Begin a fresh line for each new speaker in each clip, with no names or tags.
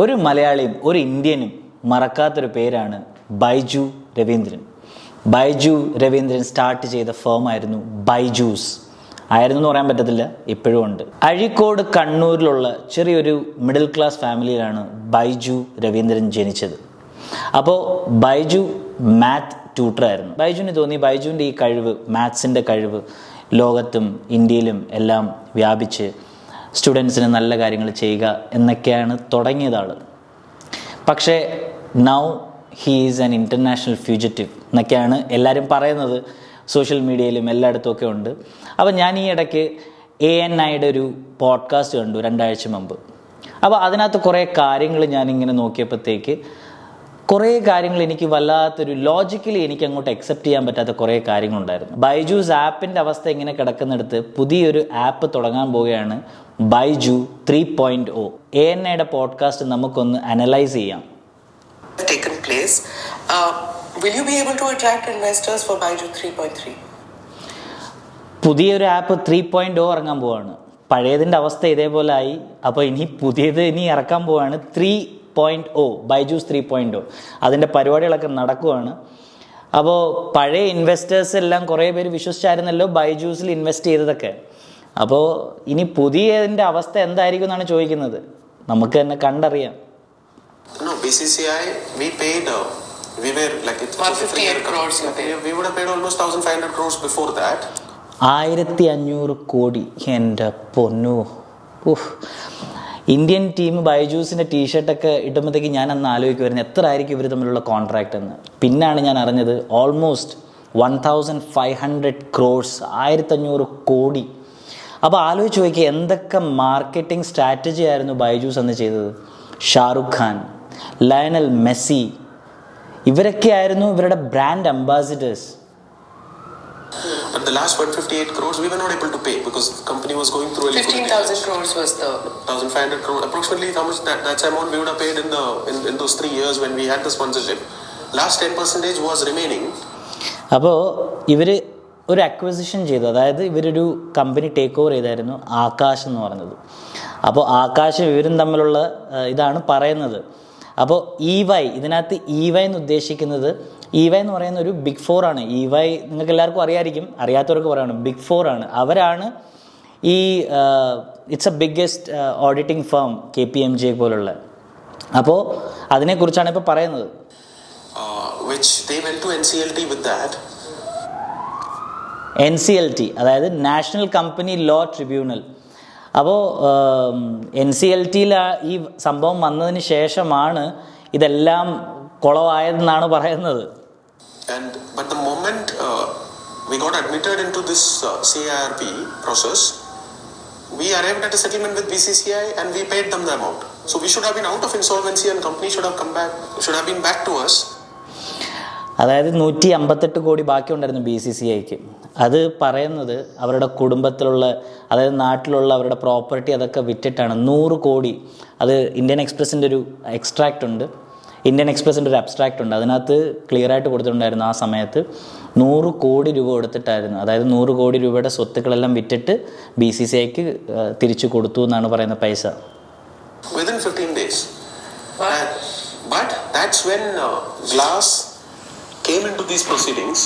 ഒരു മലയാളിയും ഒരു ഇന്ത്യനും മറക്കാത്തൊരു പേരാണ് ബൈജു രവീന്ദ്രൻ. ബൈജു രവീന്ദ്രൻ സ്റ്റാർട്ട് ചെയ്ത ഫേമായിരുന്നു ബൈജൂസ്. ആയിരുന്നു എന്ന് പറയാൻ പറ്റത്തില്ല ഇപ്പോഴും ഉണ്ട്. അഴീക്കോട് കണ്ണൂരിലുള്ള ചെറിയൊരു മിഡിൽ ക്ലാസ് ഫാമിലിയിലാണ് ബൈജു രവീന്ദ്രൻ ജനിച്ചത്. അപ്പോൾ ബൈജു മാത്ത് ട്യൂട്ടറായിരുന്നു ബൈജുവിന് തോന്നി ബൈജുവിന്റെ ഈ കഴിവ് മാത്സിന്റെ കഴിവ് ലോകത്തും ഇന്ത്യയിലും എല്ലാം വ്യാപിച്ച് സ്റ്റുഡൻസിന് നല്ല കാര്യങ്ങൾ ചെയ്യുക എന്നൊക്കെയാണ് തുടങ്ങിയത് ആൾ പക്ഷേ now he is an international fugitive എന്നൊക്കെയാണ് എല്ലാവരും പറയുന്നത്. സോഷ്യൽ മീഡിയയിലും എല്ലായിടത്തും ഒക്കെ ഉണ്ട്. അപ്പോൾ ഞാൻ ഈ ഇടയ്ക്ക് എ എൻ ഐയുടെ ഒരു പോഡ്കാസ്റ്റ് കണ്ടു രണ്ടാഴ്ച മുമ്പ്. അപ്പോൾ അതിനകത്ത് കുറേ കാര്യങ്ങൾ ഞാനിങ്ങനെ നോക്കിയപ്പോഴത്തേക്ക് കുറേ കാര്യങ്ങൾ എനിക്ക് വല്ലാത്തൊരു ലോജിക്കലി എനിക്ക് അങ്ങോട്ട് അക്സെപ്റ്റ് ചെയ്യാൻ പറ്റാത്ത കുറേ കാര്യങ്ങളുണ്ടായിരുന്നു. ബൈജൂസ് ആപ്പിന്റെ അവസ്ഥ ഇങ്ങനെ കിടക്കുന്നിടത്ത് പുതിയൊരു ആപ്പ് തുടങ്ങാൻ പോവുകയാണ്. Byju three point O A N എയുടെ പോഡ്കാസ്റ്റ് നമുക്കൊന്ന് അനലൈസ് ചെയ്യാം.
Taken place. Will you be able to attract investors for Baiju 3.3?
പുതിയൊരു ആപ്പ് ത്രീ പോയിന്റ് ഒ ഇറങ്ങാൻ പോവാണ്. പഴയതിന്റെ അവസ്ഥ ഇതേപോലെ ആയി അപ്പോൾ ഇനി പുതിയത് ഇനി ഇറക്കാൻ പോവാണ് three point O Byju's three point O അതിന്റെ പരിപാടികളൊക്കെ നടക്കുവാണ്. അപ്പോൾ പഴയ ഇൻവെസ്റ്റേഴ്സ് എല്ലാം കുറേ പേര് വിശ്വസിച്ചായിരുന്നല്ലോ ബൈജൂസിൽ ഇൻവെസ്റ്റ് ചെയ്തതൊക്കെ. അപ്പോൾ ഇനി പുതിയതിന്റെ അവസ്ഥ എന്തായിരിക്കും എന്നാണ് ചോദിക്കുന്നത്. നമുക്ക് തന്നെ കണ്ടറിയാം.
No, BCCI, we paid, uh, we were like, it was a
158
three-year
crores you
company. We would have paid almost 1,500 crores before that.
ആയിരത്തി അഞ്ഞൂറ് കോടി. എന്റെ പൊന്നു. ഇന്ത്യൻ ടീം ബൈജൂസിന്റെ ടീഷർട്ടൊക്കെ ഇടുമ്പോഴത്തേക്ക് ഞാൻ അന്ന് ആലോചിക്കുമായിരുന്നു എത്ര ആയിരിക്കും ഇവർ തമ്മിലുള്ള കോൺട്രാക്റ്റ് എന്ന്. പിന്നാണ് ഞാൻ അറിഞ്ഞത് almost one thousand five hundred crores ആയിരത്തഞ്ഞൂറ് കോടി. അപ്പോൾ ആലോചിച്ച് നോക്കിയാൽ എന്തൊക്കെ മാർക്കറ്റിംഗ് സ്ട്രാറ്റജി ആയിരുന്നു ബൈജൂസ് അന്ന് ചെയ്തത് ഷാറുഖ് ഖാൻ ലയണൽ മെസ്സി ഇവരൊക്കെ ആയിരുന്നു ഇവരുടെ brand ambassadors
But the last 158 crores, we were not able to pay because the company was going through a liquidity
15,000 crores was the
1,500 crores, approximately how much that, that's amount we would have paid in the in, in those three years when we had the sponsorship. Last 10 percentage was remaining.
അപ്പോൾ ഇവർ ഒരു acquisition ചെയ്തു. അതായത് ഇവരൊരു company take over ചെയ്തായിരുന്നു ആകാശ് എന്ന് പറഞ്ഞത്. അപ്പോൾ ആകാശ് ഇവരും തമ്മിലുള്ള ഇതാണ് പറയുന്നത്. അപ്പോൾ ഇ വൈ ഇതിനകത്ത് ഇ വൈ എന്ന് ഉദ്ദേശിക്കുന്നത് ഇ വൈ എന്ന് പറയുന്ന ഒരു ബിഗ് ഫോർ ആണ്. ഇ വൈ നിങ്ങൾക്ക് എല്ലാവർക്കും അറിയായിരിക്കും അറിയാത്തവർക്ക് പറയണം ബിഗ് ഫോർ ആണ്. അവരാണ് ഈ it's a biggest auditing firm K P M J പോലുള്ള. അപ്പോൾ അതിനെക്കുറിച്ചാണ് ഇപ്പോൾ പറയുന്നത്.
Uh, which they went to NCLT with that.
N C L T അതായത് നാഷണൽ കമ്പനി ലോ ട്രിബ്യൂണൽ അപ്പോൾ എൻ സി എൽ ടിയിൽ ഈ സംഭവം വന്നതിന് ശേഷമാണ് ഇതെല്ലാം കുളവായതെന്നാണ് പറയുന്നത്
And but the moment uh, we got admitted into this uh, CIRP process, we arrived at a settlement with BCCI and we paid them the amount. So we should have been out of insolvency and company should have come back, should have been back to us.
അതായത് നൂറ്റി അമ്പത്തെട്ട് കോടി ബാക്കിയുണ്ടായിരുന്നു B C C ഐക്ക്. അത് പറയുന്നത് അവരുടെ കുടുംബത്തിലുള്ള അതായത് നാട്ടിലുള്ള അവരുടെ പ്രോപ്പർട്ടി അതൊക്കെ വിറ്റിട്ടാണ്. നൂറ് കോടി. അത് ഇന്ത്യൻ എക്സ്പ്രസിന്റെ ഒരു എക്സ്ട്രാക്റ്റ് ഉണ്ട്. ഇന്ത്യൻ എക്സ്പ്രസിന്റെ ഒരു അബ്സ്ട്രാക്റ്റ് ഉണ്ട്. അതിനകത്ത് ക്ലിയർ ആയിട്ട് കൊടുത്തിട്ടുണ്ടായിരുന്നു ആ സമയത്ത് നൂറ് കോടി രൂപ കൊടുത്തിട്ടായിരുന്നു. അതായത് നൂറ് കോടി രൂപയുടെ സ്വത്തുക്കളെല്ലാം വിറ്റിട്ട് ബി സി സി ഐക്ക് തിരിച്ചു കൊടുത്തു എന്നാണ് പറയുന്ന പൈസ.
Within 15 days. And, but that's when uh, Glass came into these proceedings,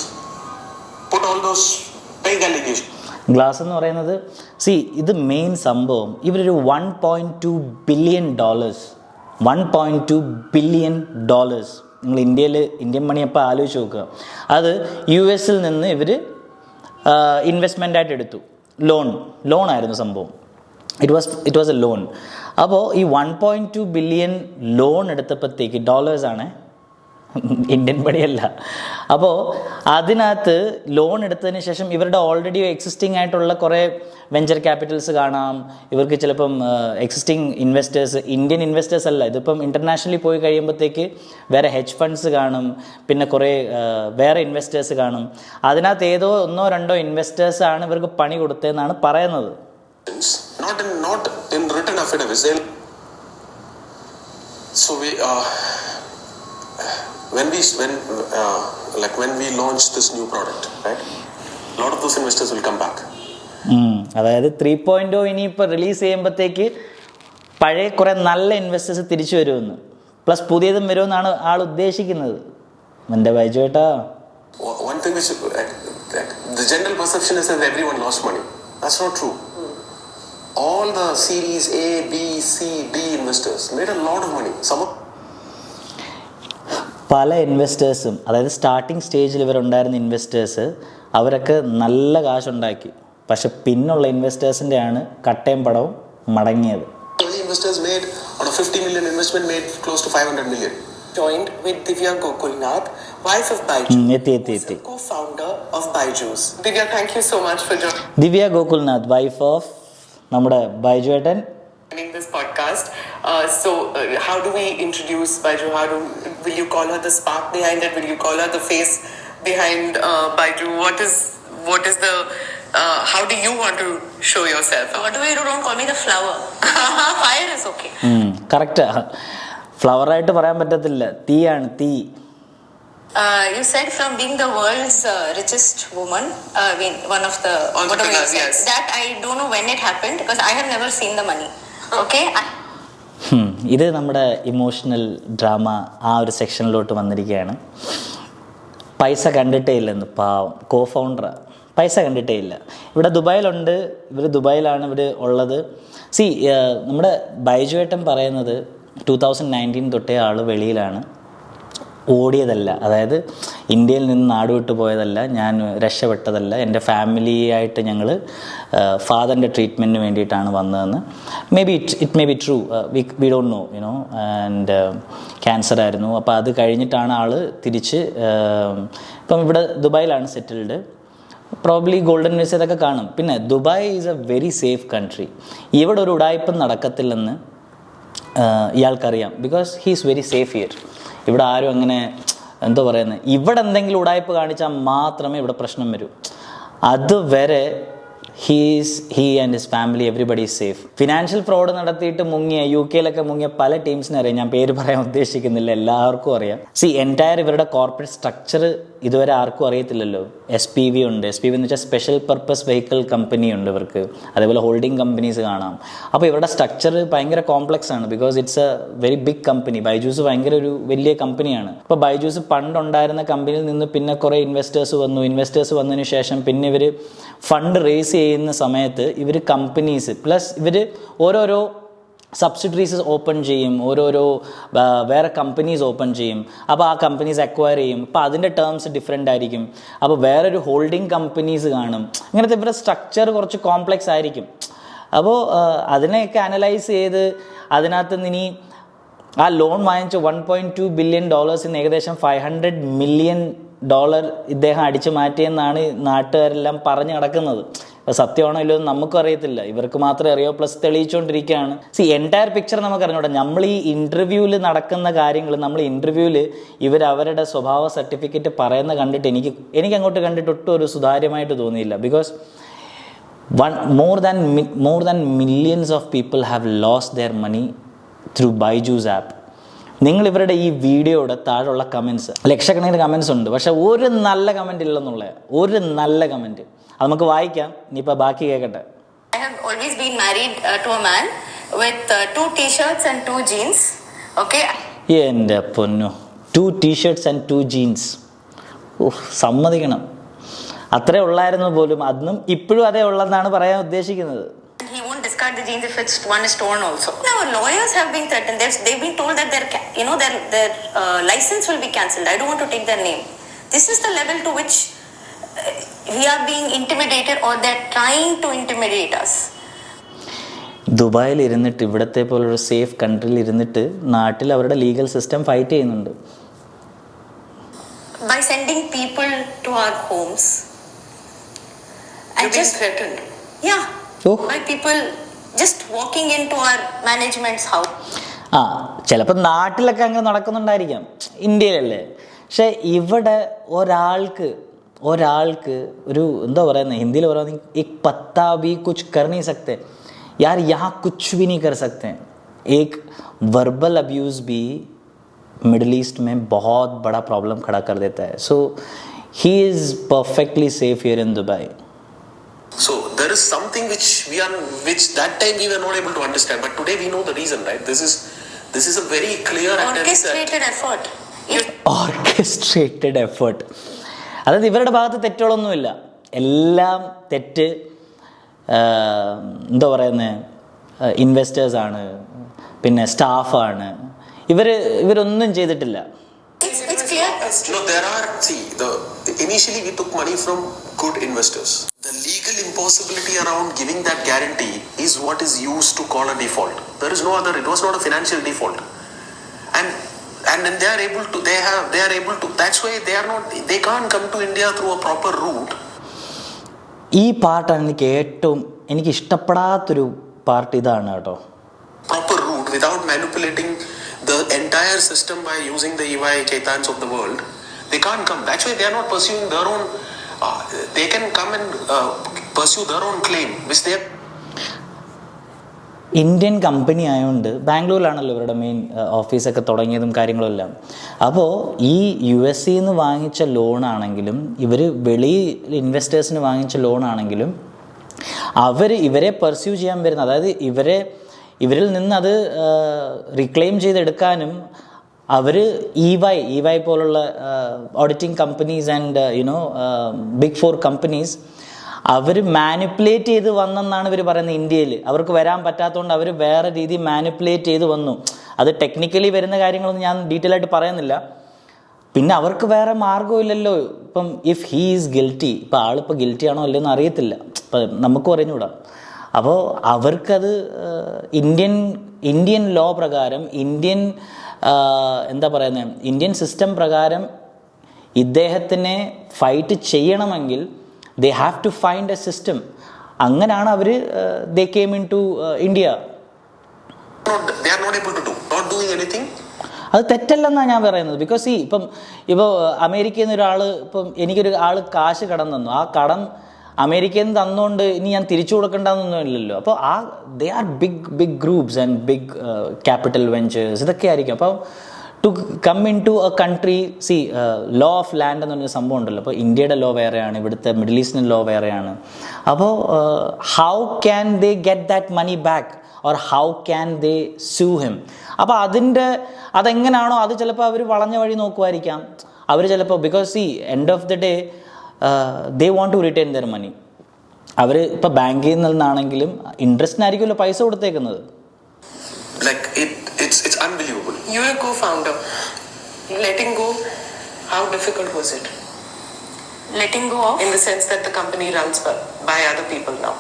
put all those vague allegations.
Glass എന്ന് പറയുന്നത് സി ഇത് മെയിൻ സംഭവം. ഇവരൊരു one point two billion dollars one point two billion dollars നിങ്ങൾ ഇന്ത്യയിൽ ഇന്ത്യൻ മണി അപ്പോൾ ആലോചിച്ച് നോക്കുക. അത് യു എസിൽ നിന്ന് ഇവർ ഇൻവെസ്റ്റ്മെന്റ് ആയിട്ട് എടുത്തു. ലോൺ ലോൺ ആയിരുന്നു സംഭവം. It was it was a loan അപ്പോൾ ഈ one point two billion loan എടുത്തപ്പോഴത്തേക്ക് ഡോളേഴ്സാണ് ഇന്ത്യൻ പണിയല്ല. അപ്പോൾ അതിനകത്ത് ലോൺ എടുത്തതിന് ശേഷം ഇവരുടെ ഓൾറെഡി എക്സിസ്റ്റിംഗ് ആയിട്ടുള്ള കുറേ വെഞ്ചർ ക്യാപിറ്റൽസ് കാണാം. ഇവർക്ക് ചിലപ്പം എക്സിസ്റ്റിംഗ് ഇൻവെസ്റ്റേഴ്സ് ഇന്ത്യൻ ഇൻവെസ്റ്റേഴ്സ് അല്ല. ഇതിപ്പം ഇന്റർനാഷണലി പോയി കഴിയുമ്പോഴത്തേക്ക് വേറെ ഹെച്ച് ഫണ്ട്സ് കാണും. പിന്നെ കുറേ വേറെ ഇൻവെസ്റ്റേഴ്സ് കാണും. അതിനകത്ത് ഏതോ ഒന്നോ രണ്ടോ ഇൻവെസ്റ്റേഴ്സ് ആണ് ഇവർക്ക് പണി കൊടുത്തതെന്നാണ് പറയുന്നത്.
Not in not in so we uh, when we when uh, like when we launch this new product, right? A lot of those investors will come back.
അതായത് ത്രീ പോയിന്റ് ഇനിയിപ്പോൾ റിലീസ് ചെയ്യുമ്പോഴത്തേക്ക് പഴയ കുറേ നല്ല ഇൻവെസ്റ്റേഴ്സ് തിരിച്ചു വരുമെന്ന് plus പുതിയതും വരുമെന്നാണ് ആൾ ഉദ്ദേശിക്കുന്നത് എന്റെ ബൈജു ഏട്ടാ
One thing which uh, that the general perception is that everyone lost money. That's not true. All the series A, B, C, D investors made a lot of money. Some of
പല ഇൻവെസ്റ്റേഴ്സും അതായത് starting സ്റ്റേജിൽ ഇവരുണ്ടായിരുന്ന investors അവരൊക്കെ നല്ല കാശുണ്ടാക്കി പക്ഷെ പിന്നുള്ള ഇൻവെസ്റ്റേഴ്സിന്റെയാണ് കട്ടയും പടവും മടങ്ങിയത്
investors made on a 50 million investment made close to 500 million.
Joined with Divya Gokulnath, wife of Baiju,
ഉം, എത്തി എത്തി
who's co-founder of Baiju's. Divya, thank you so much for
joining. Divya Gokulnath, wife of നമ്മുടെ ബൈജു ഏട്ടൻ
this podcast. Uh, so, uh, how do we introduce Baiju? How do will you call her the spark behind it? Will you call her the face behind uh, Baiju? What is what is the uh, how do you want to show yourself?
Whatever you do, don't call me the flower. Fire is okay.
Correct ഫ്ലവറായിട്ട് പറയാൻ പറ്റത്തില്ല തീയാണ് തീ
Uh, you said from being the world's uh, richest woman, uh, I mean, one of the whatever you
Entrepreneurs,
said.
yes.
That I don't know when it happened because I have never seen the money. Okay, I,
ഹും, ഇത് നമ്മുടെ emotional drama ആ ഒരു സെക്ഷനിലോട്ട് വന്നിരിക്കുകയാണ്. പൈസ കണ്ടിട്ടേ ഇല്ലെന്ന് പാവം കോ ഫൗണ്ടറാണ് പൈസ കണ്ടിട്ടേ ഇല്ല. ഇവിടെ ദുബായിലുണ്ട് ഇവർ ദുബായിലാണ് ഇവർ ഉള്ളത്. സി നമ്മുടെ ബൈജുവേട്ടൻ പറയുന്നത് ടു തൗസൻഡ് നയന്റീൻ തൊട്ടേ ആൾ വെളിയിലാണ്. ഓടിയതല്ല. അതായത് ഇന്ത്യയിൽ നിന്ന് നാടുവിട്ട് പോയതല്ല ഞാൻ രക്ഷപ്പെട്ടതല്ല. എന്റെ ഫാമിലിയായിട്ട് ഞങ്ങൾ ഫാദറിന്റെ ട്രീറ്റ്മെന്റിന് വേണ്ടിയിട്ടാണ് വന്നതെന്ന്. Maybe it it may be true we we don't know you know and cancer ആയിരുന്നു. അപ്പോൾ അത് കഴിഞ്ഞിട്ടാണ് ആൾ തിരിച്ച് ഇപ്പം ഇവിടെ ദുബായിലാണ് സെറ്റിൽഡ്. പ്രോബ്ലി ഗോൾഡൻ വിസ ഇതൊക്കെ കാണും. പിന്നെ Dubai is a very safe country ഇവിടെ ഒരു ഉടായ്പം നടക്കത്തില്ലെന്ന് ഇയാൾക്കറിയാം. Because he is very safe here ഇവിടെ ആരും അങ്ങനെ എന്തോ പറയുന്നത് ഇവിടെ എന്തെങ്കിലും ഉടായ്പ കാണിച്ചാൽ മാത്രമേ ഇവിടെ പ്രശ്നം വരൂ. അതുവരെ he's he and his family everybody safe financial fraud നടത്തിയിട്ട് മുങ്ങിയ യു കെയിലൊക്കെ മുങ്ങിയ പല ടീംസിനെ അറിയാം ഞാൻ പേര് പറയാൻ ഉദ്ദേശിക്കുന്നില്ല എല്ലാവർക്കും അറിയാം. സി എന്റയർ ഇവരുടെ കോർപ്പറേറ്റ് സ്ട്രക്ചർ ഇതുവരെ ആർക്കും അറിയത്തില്ലല്ലോ. എസ് പി വി ഉണ്ട്. എസ് പി വി എന്ന് വെച്ചാൽ സ്പെഷ്യൽ പർപ്പസ് വെഹിക്കിൾ കമ്പനി ഉണ്ട് ഇവർക്ക്. അതേപോലെ ഹോൾഡിംഗ് കമ്പനീസ് കാണാം. അപ്പോൾ ഇവരുടെ സ്ട്രക്ചർ ഭയങ്കര കോംപ്ലക്സ് ആണ്. Because it's a very big company Byju's ഭയങ്കര ഒരു വലിയ കമ്പനിയാണ് അപ്പോൾ ബൈജൂസ് പണ്ടുണ്ടായിരുന്ന കമ്പനിയിൽ നിന്ന് പിന്നെ കുറേ ഇൻവെസ്റ്റേഴ്സ് വന്നു. ഇൻവെസ്റ്റേഴ്സ് വന്നതിന് ശേഷം പിന്നെ ഇവർ ഫണ്ട് റേസ് ചെയ്യുന്ന സമയത്ത് ഇവർ കമ്പനീസ് പ്ലസ് ഇവർ ഓരോരോ സബ്സിഡറീസ് ഓപ്പൺ ചെയ്യും ഓരോരോ വേറെ കമ്പനീസ് ഓപ്പൺ ചെയ്യും. അപ്പോൾ ആ കമ്പനീസ് അക്വയർ ചെയ്യും. അപ്പോൾ അതിന്റെ ടേംസ് ഡിഫറെന്റ് ആയിരിക്കും. അപ്പോൾ വേറൊരു ഹോൾഡിംഗ് കമ്പനീസ് കാണും. ഇങ്ങനത്തെ ഇവരുടെ സ്ട്രക്ചർ കുറച്ച് കോംപ്ലക്സ് ആയിരിക്കും. അപ്പോൾ അതിനെയൊക്കെ അനലൈസ് ചെയ്ത് അതിനകത്ത് ഇനി ആ ലോൺ വാങ്ങിച്ച വൺ പോയിന്റ് ടു ബില്യൺ ഡോളേഴ്സിന് ഏകദേശം ഫൈവ് ഹൺഡ്രഡ് മില്യൺ ഡോളർ ഇദ്ദേഹം അടിച്ചു മാറ്റിയെന്നാണ് നാട്ടുകാരെല്ലാം പറഞ്ഞു നടക്കുന്നത്. അപ്പോൾ സത്യമാണോ ഇല്ലയോ നമുക്കും അറിയത്തില്ല ഇവർക്ക് മാത്രമേ അറിയോ. പ്ലസ് തെളിയിച്ചുകൊണ്ടിരിക്കുകയാണ്. സി എന്റയർ പിക്ചർ നമുക്ക് അറിഞ്ഞൂടാ നമ്മൾ ഈ ഇന്റർവ്യൂവിൽ നടക്കുന്ന കാര്യങ്ങൾ നമ്മൾ ഇന്റർവ്യൂവിൽ ഇവർ അവരുടെ സ്വഭാവ സർട്ടിഫിക്കറ്റ് പറയുന്ന കണ്ടിട്ട് എനിക്ക് എനിക്ക് അങ്ങോട്ട് കണ്ടിട്ട് ഒട്ടും ഒരു സുതാര്യമായിട്ട് തോന്നിയില്ല. Because one more than more than millions of people have lose their money through Byju's app നിങ്ങൾ ഇവരുടെ ഈ വീഡിയോയുടെ താഴെയുള്ള കമൻസ് ലക്ഷക്കണക്കിന് കമൻസ് ഉണ്ട്. പക്ഷേ ഒരു നല്ല കമന്റ് ഇല്ലെന്നുള്ള. ഒരു നല്ല കമന്റ് അത് നമുക്ക് വായിക്കാം ഇനിയിപ്പോൾ ബാക്കി കേൾക്കട്ടെ
I have always been married uh, to a man with uh, two t-shirts and two jeans. Okay,
എന്റെ പൊന്നു two T-shirts and two jeans oh സമ്മതിക്കണം അത്രേ ഉള്ളായിരുന്നു പോലും അന്നും ഇപ്പോഴും അതേ ഉള്ളെന്നാണ് പറയാൻ ഉദ്ദേശിക്കുന്നത്
he won't discard the jeans if it's one is torn also. Now lawyers have been threatened. They've, they've been told that their you know their their uh, license will be cancelled. I don't want to take their name. This is the level to which uh, we are being intimidated, or they're trying to intimidate us.
ദുബായിൽ ഇരുന്നിട്ട് ഇവിടത്തെ പോലൊരു safe കൺട്രിയിൽ ഇരുന്നിട്ട് നാട്ടിൽ അവരുടെ legal system fight ചെയ്യുന്നുണ്ട്
by sending people to our homes and
You're
just
threatened.
yeah
Oh.
by people just walking into our management's house
ആ ചിലപ്പോൾ നാട്ടിലൊക്കെ അങ്ങനെ നടക്കുന്നുണ്ടായിരിക്കാം ഇന്ത്യയിലല്ലേ പക്ഷെ ഇവിടെ ഒരാൾക്ക് ഒരാൾക്ക് ഒരു എന്താ പറയുന്നത് ഹിന്ദിയിൽ പറയുന്നത് एक पत्ता भी कुछ कर नहीं सकते यार यहाँ कुछ भी नहीं कर सकते एक वर्बल अब्यूज़ भी मिडल ईस्ट में बहुत बड़ा प्रॉब्लम खड़ा कर देता है so he is perfectly safe here in Dubai
So there is something something which we are, which that time we were not able to understand. But today we know the reason, right? This is, this is a very clear attempt that
Orchestrated effort.
അതായത് ഇവരുടെ ഭാഗത്ത് തെറ്റുകളൊന്നുമില്ല എല്ലാം തെറ്റ് എന്താ പറയുന്നത് ഇൻവെസ്റ്റേഴ്സാണ് പിന്നെ സ്റ്റാഫാണ് ഇവർ ഇവരൊന്നും ചെയ്തിട്ടില്ല.
No, there are. See, the initially we took money from good investors. The legal impossibility around giving that guarantee is what is used to call a default. There is no other. It was not a financial default, and and then they are able to. They have. They are able to. That's why they are not. They can't come to India through a proper route.
ഈ പാർട്ടാണ് എനിക്ക് ഏറ്റവും എനിക്ക് ഇഷ്ടപ്പെടാത്തൊരു part ഇതാണ് കേട്ടോ
Proper route without manipulating the entire system by using the EY Chaitans of the world. They can't come. That's why they are not pursuing their own. Uh, they can come and uh, pursue their own claim, which they have
Indian company ആയതുകൊണ്ട് ബാംഗ്ലൂരിലാണല്ലോ ഇവരുടെ main ഓഫീസൊക്കെ തുടങ്ങിയതും കാര്യങ്ങളെല്ലാം. അപ്പോൾ ഈ U S സിയിൽ നിന്ന് വാങ്ങിച്ച ലോണാണെങ്കിലും ഇവർ വെളി ഇൻവെസ്റ്റേഴ്സിന് വാങ്ങിച്ച ലോണാണെങ്കിലും അവർ ഇവരെ പെർസ്യൂ ചെയ്യാൻ വരുന്ന അതായത് ഇവരെ ഇവരിൽ നിന്ന് അത് റിക്ലെയിം ചെയ്തെടുക്കാനും അവർ ഇ വൈ ഇ വൈ പോലുള്ള auditing companies and you know big four companies our manipulate ചെയ്ത് വന്നെന്നാണ് ഇവർ പറയുന്നത് ഇന്ത്യയിൽ അവർക്ക് വരാൻ പറ്റാത്തതുകൊണ്ട് അവർ വേറെ രീതി മാനിപ്പുലേറ്റ് ചെയ്ത് വന്നു. അത് ടെക്നിക്കലി വരുന്ന കാര്യങ്ങളൊന്നും ഞാൻ ഡീറ്റെയിൽ ആയിട്ട് പറയുന്നില്ല. പിന്നെ അവർക്ക് വേറെ മാർഗമില്ലല്ലോ ഇപ്പം ഇഫ് ഹീ ഈസ് ഗിൽറ്റി ഇപ്പം ആളിപ്പോൾ ഗിൽറ്റി ആണോ അല്ലയോ എന്ന് അറിയത്തില്ല. ഇപ്പം നമുക്കും അറിഞ്ഞുകൂടാ. അപ്പോൾ അവർക്കത് ഇന്ത്യൻ ഇന്ത്യൻ ലോ പ്രകാരം ഇന്ത്യൻ എന്താ പറയുന്നത് ഇന്ത്യൻ സിസ്റ്റം പ്രകാരം ഇദ്ദേഹത്തിനെ ഫൈറ്റ് ചെയ്യണമെങ്കിൽ they have to find a system അങ്ങനെയാണ് അവർ they came into
India they are not able to do. Not doing anything.
അത് തെറ്റല്ലെന്നാണ് ഞാൻ പറയുന്നത്. ബിക്കോസ് ഈ ഇപ്പം ഇപ്പോൾ അമേരിക്കയിൽ നിന്ന് ഒരാൾ ഇപ്പം എനിക്കൊരു ആൾ കാശ് കടം തന്നു. ആ കടം അമേരിക്കയിൽ നിന്ന് തന്നുകൊണ്ട് ഇനി ഞാൻ തിരിച്ചു കൊടുക്കേണ്ടതെന്നൊന്നും ഇല്ലല്ലോ. അപ്പോൾ ആ they are big big groups and big capital ventures ഇതൊക്കെ ആയിരിക്കും അപ്പോൾ to come into a country see law of land എന്ന് പറഞ്ഞ സംഭവം ഉണ്ടല്ലോ. അപ്പോൾ ഇന്ത്യയുടെ ലോ വേറെയാണ് ഇവിടുത്തെ മിഡിൽ ഈസ്റ്റിന്റെ ലോ വേറെയാണ്. അപ്പോൾ how can they get that money back or how can they sue him അപ്പോൾ അതിന്റെ അതെങ്ങനെയാണോ അത് ചിലപ്പോൾ അവർ വളഞ്ഞ വഴി നോക്കുമായിരിക്കാം അവർ ചിലപ്പോൾ because see end of the day they want to return their money അവർ ഇപ്പോൾ ബാങ്കിൽ നിന്നാണെങ്കിലും ഇൻട്രസ്റ്റിനായിരിക്കുമല്ലോ പൈസ കൊടുത്തേക്കുന്നത്.
It's unbelievable.
You're a co-founder. Letting go, how difficult was it?
Letting go of.
In the sense that the company runs by, by other people now.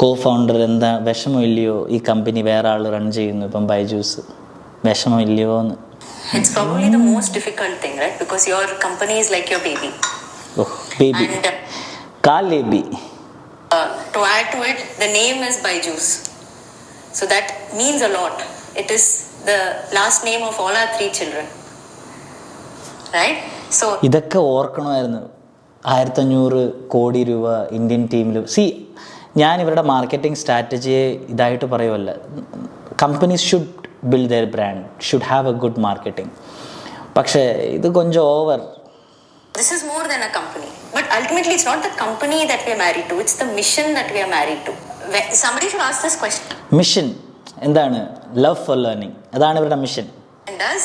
Co-founder എന്താ വിഷമമില്ലയോ ഈ company വേറെ ആൾ റൺ ചെയ്യുന്നു ഇപ്പം ബൈജൂസ് വിഷമമില്ലയോ എന്ന്
It's probably the most difficult thing, right? Because your company is like your baby.
Oh, baby.
And uh,
baby
uh, to add to it, the name is Byju's. So that means a lot. It is the last name of all our three children. Right? So
ഇതൊക്കെ ഓർക്കണമായിരുന്നു ആയിരത്തഞ്ഞൂറ് കോടി രൂപ Indian ടീമിൽ C ഞാൻ ഇവരുടെ marketing സ്ട്രാറ്റജിയെ ഇതായിട്ട് പറയുമല്ല companies should build their brand should have a good marketing പക്ഷേ ഇത് കൊഞ്ചം over
this is more than a company. But ultimately, it's not the company that we are married to, it's the mission that we are married to. Where- Somebody should ask this question.
Mission എന്താണ് love for learning അതാണ് ഇവരുടെ mission
And does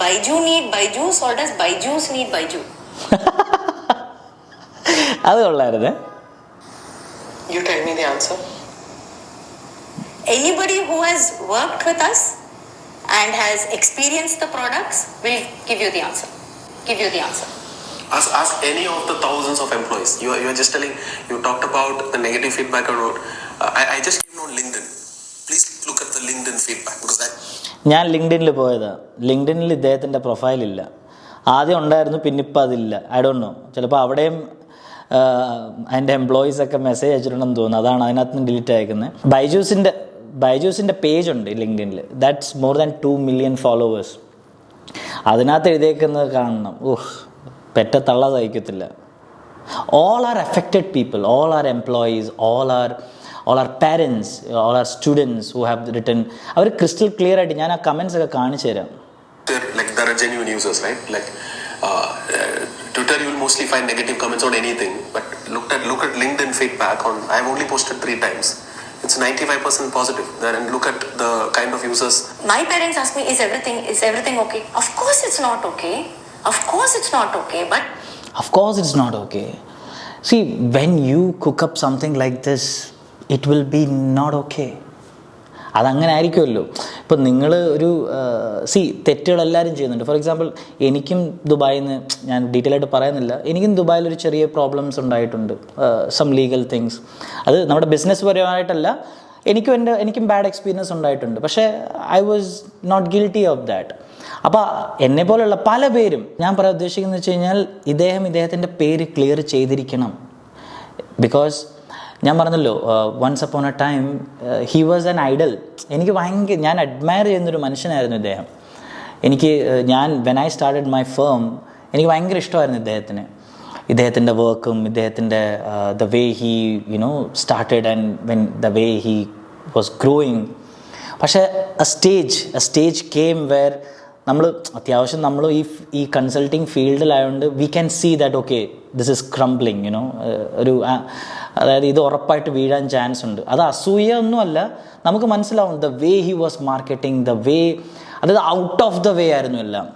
Baiju need Baiju's or does Baiju's need Baiju?
അത് കൊള്ളായിരുന്നേ
You tell me the answer.
Anybody who has worked with us and has experienced the products will give you the answer. Give you the answer.
Ask, ask any of the thousands of employees. You are, you are just telling, you talked about the negative feedback wrote. Uh, I, I just came on LinkedIn. Please look at the LinkedIn feedback because that
ഞാൻ ലിങ്ക്ഡിനിൽ പോയത്. ലിങ്ക്ഡിനിൽ ഇദ്ദേഹത്തിന്റെ പ്രൊഫൈലില്ല ആദ്യം ഉണ്ടായിരുന്നു പിന്നിപ്പം അതില്ല. I don't know ചിലപ്പോൾ അവിടെയും അതിന്റെ എംപ്ലോയീസൊക്കെ മെസ്സേജ് അയച്ചിട്ടുണ്ടെന്ന് തോന്നുന്നു. അതാണ് അതിനകത്ത് നിന്ന് ഡിലീറ്റ് അയക്കുന്നത് ബൈജൂസിന്റെ ബൈജൂസിന്റെ പേജ് ഉണ്ട് ലിങ്ക്ഡിനിൽ that's more than two million followers അതിനകത്ത് എഴുതിയേക്കുന്നത് കാണണം. ഊഹ് പെറ്റ തള്ള സഹിക്കത്തില്ല all are affected people all our employees all our all our parents all our students who have written our crystal clear ആയിട്ട് ഞാൻ ആ കമൻസ് ഒക്കെ കാണിച്ചു തരാം
they're like there are genuine users, right? Like uh, uh, Twitter, you will mostly find negative comments on anything. But look at look at LinkedIn feedback on. I have only posted three times. It's 95% positive. Then look at the kind of users
My parents ask me, is everything is everything okay? Of course it's not okay. Of course it's not okay. But
Of course, it's not okay. See, when you cook up something like this, it will be not okay. അതങ്ങനെ ആയിരിക്കുമല്ലോ. ഇപ്പം നിങ്ങൾ ഒരു C തെറ്റുകൾ എല്ലാവരും ചെയ്യുന്നുണ്ട്. For example എനിക്കും ദുബായിൽ നിന്ന് ഞാൻ ഡീറ്റെയിൽ ആയിട്ട് പറയുന്നില്ല. എനിക്കും ദുബായിൽ ഒരു ചെറിയ പ്രോബ്ലംസ് ഉണ്ടായിട്ടുണ്ട്. സം ലീഗൽ തിങ്സ് അത് നമ്മുടെ ബിസിനസ് പരമായിട്ടല്ല. എനിക്കും എന്റെ എനിക്കും ബാഡ് എക്സ്പീരിയൻസ് ഉണ്ടായിട്ടുണ്ട്. പക്ഷേ I was not guilty of that അപ്പോൾ എന്നെ പോലുള്ള പല പേരും ഞാൻ പറയാൻ ഉദ്ദേശിക്കുന്നത് വെച്ച് കഴിഞ്ഞാൽ ഇദ്ദേഹം ഇദ്ദേഹത്തിന്റെ പേര് ക്ലിയർ ചെയ്തിരിക്കണം. ബിക്കോസ് ഞാൻ പറഞ്ഞല്ലോ once upon a time he was an idol എനിക്ക് ഭയങ്കര ഞാൻ അഡ്മയർ ചെയ്യുന്നൊരു മനുഷ്യനായിരുന്നു ഇദ്ദേഹം. എനിക്ക് ഞാൻ when I started my firm എനിക്ക് ഭയങ്കര ഇഷ്ടമായിരുന്നു ഇദ്ദേഹത്തിന്. ഇദ്ദേഹത്തിന്റെ വർക്കും ഇദ്ദേഹത്തിന്റെ the way he you know started and when the way he was growing പക്ഷേ a stage a stage came where നമ്മൾ അത്യാവശ്യം നമ്മൾ ഈ ഈ consulting ഫീൽഡിലായതുകൊണ്ട് we can see that okay this is crumbling you know ഒരു അതായത് ഇത് ഉറപ്പായിട്ട് വീഴാൻ ചാൻസ് ഉണ്ട്. അത് അസൂയ ഒന്നുമല്ല നമുക്ക് മനസ്സിലാവും the way he was marketing the way അതായത് ഔട്ട് ഓഫ് ദ വേ ആയിരുന്നു എല്ലാം.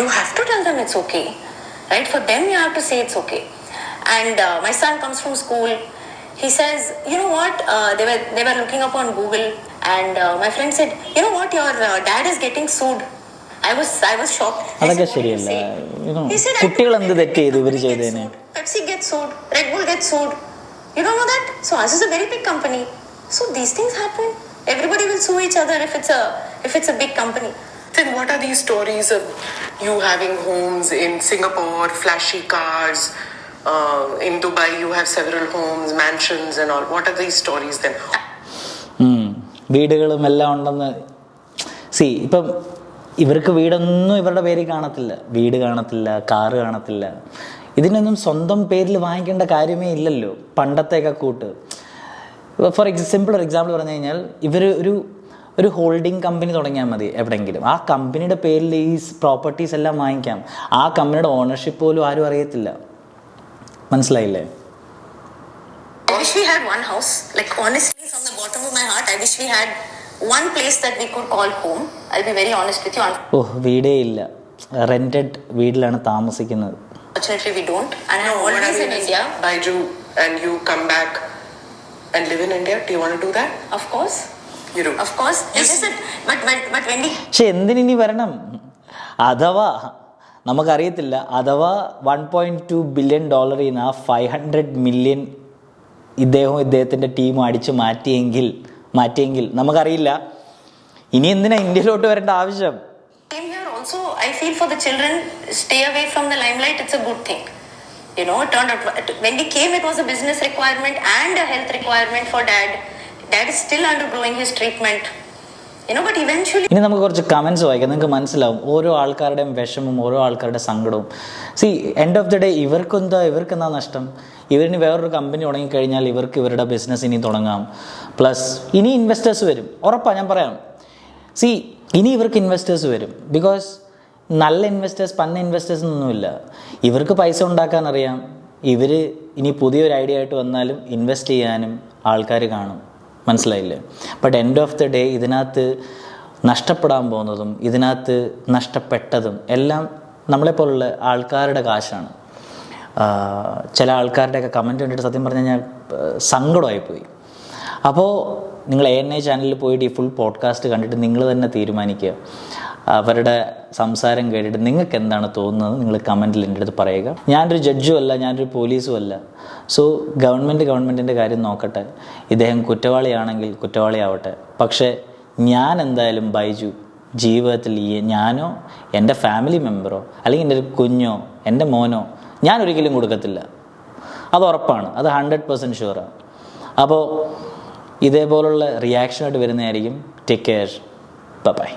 You have to tell them it's okay. Right? For them you have to say it's okay. And my my son comes from school. He says you know what? Where they were looking up on google. and uh, my friend said you know what your uh, dad is getting sued i was i was shocked I
അതൊക്കെ
said, "What did you
ശരിയല്ല
say?"
You know,
He said,
കുട്ടികൾ എന്ത് തെറ്റ് ചെയ്തു ഇവർ
Company gets
ചെയ്തതിന്
sued, Pepsi gets sued, Red Bull gets sued. You don't know that? So us is a very big company. So these things happen. Everybody will sue each other if it's a if it's a big company.
Then what are these stories of you having homes in Singapore, flashy cars? Uh, in Dubai, you have several homes, mansions, and all. What are these stories then?
ഉം. വീടുകളും എല്ലാം ഉണ്ടെന്ന്. C ഇപ്പം ഇവർക്ക് വീടൊന്നും ഇവരുടെ പേരിൽ കാണത്തില്ല. വീട് കാണത്തില്ല കാറ് കാണത്തില്ല. ഇതിനൊന്നും സ്വന്തം പേരിൽ വാങ്ങിക്കേണ്ട കാര്യമേ ഇല്ലല്ലോ പണ്ടത്തെയൊക്കെ കൂട്ട്. ഫോർ എക്സ് സിമ്പിൾ ഒരു എക്സാമ്പിൾ പറഞ്ഞു കഴിഞ്ഞാൽ ഇവർ ഒരു ഒരു ഹോൾഡിംഗ് കമ്പനി തുടങ്ങിയാൽ മതി എവിടെയെങ്കിലും. ആ കമ്പനിയുടെ പേരിൽ ഈ പ്രോപ്പർട്ടീസ് എല്ലാം വാങ്ങിക്കാം. ആ കമ്പനിയുടെ ഓണർഷിപ്പ് പോലും ആരും അറിയത്തില്ല. മനസ്സിലായില്ലേ?
Wish we had one house. Like honestly, from the bottom of my heart, I wish we had one place that we could call home. I'll be very honest with you.
Oh, വീടേ ഇല്ല rented വീട്ടിലാണ് താമസിക്കുന്നത്
Unfortunately, we don't. And I'm
What
always in
is,
India,
Baiju, and you come back and live in India. Do you want to do that?
of course.
You do.
Of course. Yes. Listen, but, but, but when we
പക്ഷെ എന്തിനി വരണം അഥവാ നമുക്കറിയത്തില്ല അഥവാ one point two billion ഡോളറിൽ നിന്ന് ആ five hundred million ഇദ്ദേഹവും ഇദ്ദേഹത്തിന്റെ ടീം അടിച്ച് മാറ്റിയെങ്കിൽ മാറ്റിയെങ്കിൽ നമുക്കറിയില്ല ഇനി എന്തിനാ ഇന്ത്യയിലോട്ട് വരേണ്ട ആവശ്യം
also, I feel for the children, stay away from the limelight, it's a good thing. You know, it turned out, when we came, it was a business requirement and a health requirement for dad. Dad is still undergoing his treatment. You know, but eventually,
ഇനി നമുക്ക് കുറച്ച് comments വായിക്കാം. നിങ്ങൾക്ക് മനസ്സിലാവും. ഓരോ ആൾക്കാരുടെയും വിഷമം ഓരോ ആൾക്കാരുടെ സങ്കടവും. See end of the day ഇവർക്കെന്താ ഇവർക്കെന്താ നഷ്ടം? ഇവരിന് വേറൊരു കമ്പനി തുടങ്ങിക്കഴിഞ്ഞാൽ ഇവർക്ക് ഇവരുടെ ബിസിനസ് ഇനി തുടങ്ങാം. പ്ലസ് ഇനി ഇൻവെസ്റ്റേഴ്സ് വരും. ഉറപ്പാണ് ഞാൻ പറയാം. സി ഇനി ഇവർക്ക് ഇൻവെസ്റ്റേഴ്സ് വരും. ബിക്കോസ് നല്ല ഇൻവെസ്റ്റേഴ്സ് പന്ന ഇൻവെസ്റ്റേഴ്സ് ഒന്നുമില്ല ഇവർക്ക് പൈസ ഉണ്ടാക്കാൻ അറിയാം. ഇവർ ഇനി പുതിയൊരു ഐഡിയ ആയിട്ട് വന്നാലും ഇൻവെസ്റ്റ് ചെയ്യാനും ആൾക്കാർ കാണും. മനസ്സിലായില്ലേ? But end of the day ഇതിനകത്ത് നഷ്ടപ്പെടാൻ പോകുന്നതും ഇതിനകത്ത് നഷ്ടപ്പെട്ടതും എല്ലാം നമ്മളെപ്പോലുള്ള ആൾക്കാരുടെ കാശാണ്. ചില ആൾക്കാരുടെയൊക്കെ കമന്റ് കണ്ടിട്ട് സത്യം പറഞ്ഞു കഴിഞ്ഞാൽ സങ്കടമായിപ്പോയി. അപ്പോൾ നിങ്ങൾ എ എൻ ഐ ചാനലിൽ പോയിട്ട് ഈ ഫുൾ പോഡ്കാസ്റ്റ് കണ്ടിട്ട് നിങ്ങൾ തന്നെ തീരുമാനിക്കുക. അവരുടെ സംസാരം കേട്ടിട്ട് നിങ്ങൾക്ക് എന്താണ് തോന്നുന്നത്? നിങ്ങൾ കമന്റിൽ എന്റെ അടുത്ത് പറയുക. ഞാനൊരു ജഡ്ജും അല്ല ഞാനൊരു പോലീസും അല്ല. സോ ഗവൺമെന്റ് ഗവൺമെന്റിന്റെ കാര്യം നോക്കട്ടെ. ഇദ്ദേഹം കുറ്റവാളിയാണെങ്കിൽ കുറ്റവാളിയാവട്ടെ. പക്ഷേ ഞാൻ എന്തായാലും ബൈജു ജീവിതത്തിൽ ഞാനോ എന്റെ ഫാമിലി മെമ്പറോ അല്ലെങ്കിൽ എന്റെ ഒരു കുഞ്ഞോ എന്റെ മോനോ ഞാൻ ഒരിക്കലും കൊടുക്കത്തില്ല. അത് ഉറപ്പാണ്. അത് ഹൺഡ്രഡ് പെർസെന്റ് ഷുവറാണ് അപ്പോൾ ഇതേപോലുള്ള റിയാക്ഷനായിട്ട് വരുന്നതായിരിക്കും. Take care by